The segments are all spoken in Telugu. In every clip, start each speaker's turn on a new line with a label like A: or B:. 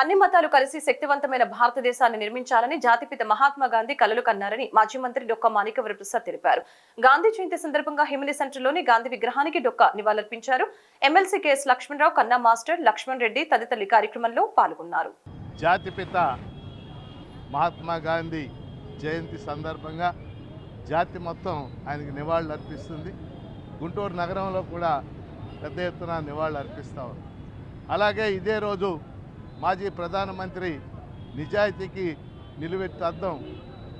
A: అన్ని మతాలు కలిసి శక్తివంతమైన భారతదేశాన్ని నిర్మించాలని జాతిపిత మహాత్మా గాంధీ కలలు కన్నారని మాజీ మంత్రి డొక్క మాణికవరి ప్రసాద్ తెలిపారు. గాంధీ జయంతి సందర్భంగా హిమిలి సెంటర్లోని గాంధీ విగ్రహానికి డొక్క నివాళులర్పించారు. ఎమ్మెల్సీ కెఎస్ లక్ష్మణరావు కన్నా మాస్టర్ లక్ష్మణ్ రెడ్డి తదితరులు కార్యక్రమంలో పాల్గొన్నారు.
B: జాతిపిత మహాత్మా గాంధీ జయంతి సందర్భంగా జాతి మొత్తం ఆయనకి నివాళులు అర్పిస్తుంది గుంటూరు నగరంలో కూడా పెద్ద ఎత్తున నివాళులు అర్పిస్తా అలాగే ఇదే రోజు మాజీ ప్రధానమంత్రి నిజాయితీకి నిలువెత్తు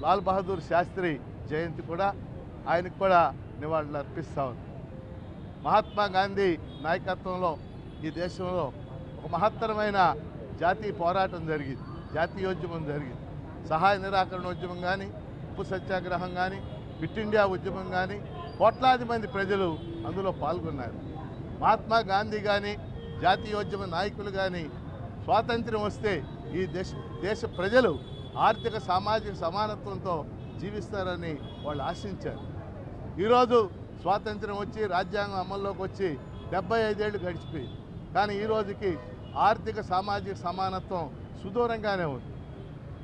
B: లాల్ బహదూర్ శాస్త్రి జయంతి కూడా ఆయనకు కూడా నివాళులు అర్పిస్తా ఉంది. మహాత్మా గాంధీ నాయకత్వంలో ఈ దేశంలో ఒక మహత్తరమైన జాతీయ పోరాటం జరిగింది. జాతీయోద్యమం జరిగింది. సహాయ నిరాకరణ ఉద్యమం కానీ ఉప్పు సత్యాగ్రహం కానీ క్విట్ ఇండియా ఉద్యమం కానీ కోట్లాది మంది ప్రజలు అందులో పాల్గొన్నారు. మహాత్మా గాంధీ కానీ జాతీయోద్యమ నాయకులు కానీ స్వాతంత్ర్యం వస్తే ఈ దేశ దేశ ప్రజలు ఆర్థిక సామాజిక సమానత్వంతో జీవిస్తారని వాళ్ళు ఆశించారు. ఈరోజు స్వాతంత్రం వచ్చి రాజ్యాంగం అమల్లోకి వచ్చి డెబ్బై ఐదేళ్ళు గడిచిపోయింది. కానీ ఈ రోజుకి ఆర్థిక సామాజిక సమానత్వం సుదూరంగానే ఉంది.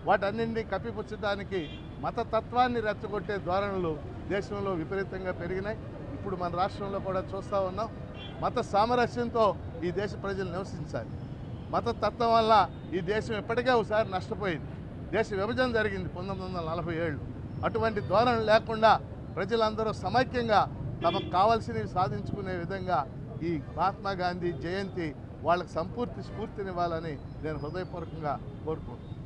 B: వాటన్నింటినీ కప్పిపుచ్చడానికి మతతత్వాన్ని రెచ్చగొట్టే ధోరణులు దేశంలో విపరీతంగా పెరిగినాయి. ఇప్పుడు మన రాష్ట్రంలో కూడా చూస్తూ ఉన్నాం. మత సామరస్యంతో ఈ దేశ ప్రజలు నివసించాలి. మతతత్వం వల్ల ఈ దేశం ఇప్పటికే ఒకసారి నష్టపోయింది. దేశ విభజన జరిగింది పంతొమ్మిది వందల నలభై ఏళ్ళు అటువంటి ధోరణి లేకుండా ప్రజలందరూ సమైక్యంగా తమకు కావాల్సినవి సాధించుకునే విధంగా ఈ మహాత్మా గాంధీ జయంతి వాళ్ళకి సంపూర్తి స్ఫూర్తినివ్వాలని నేను హృదయపూర్వకంగా కోరుకుంటున్నాను.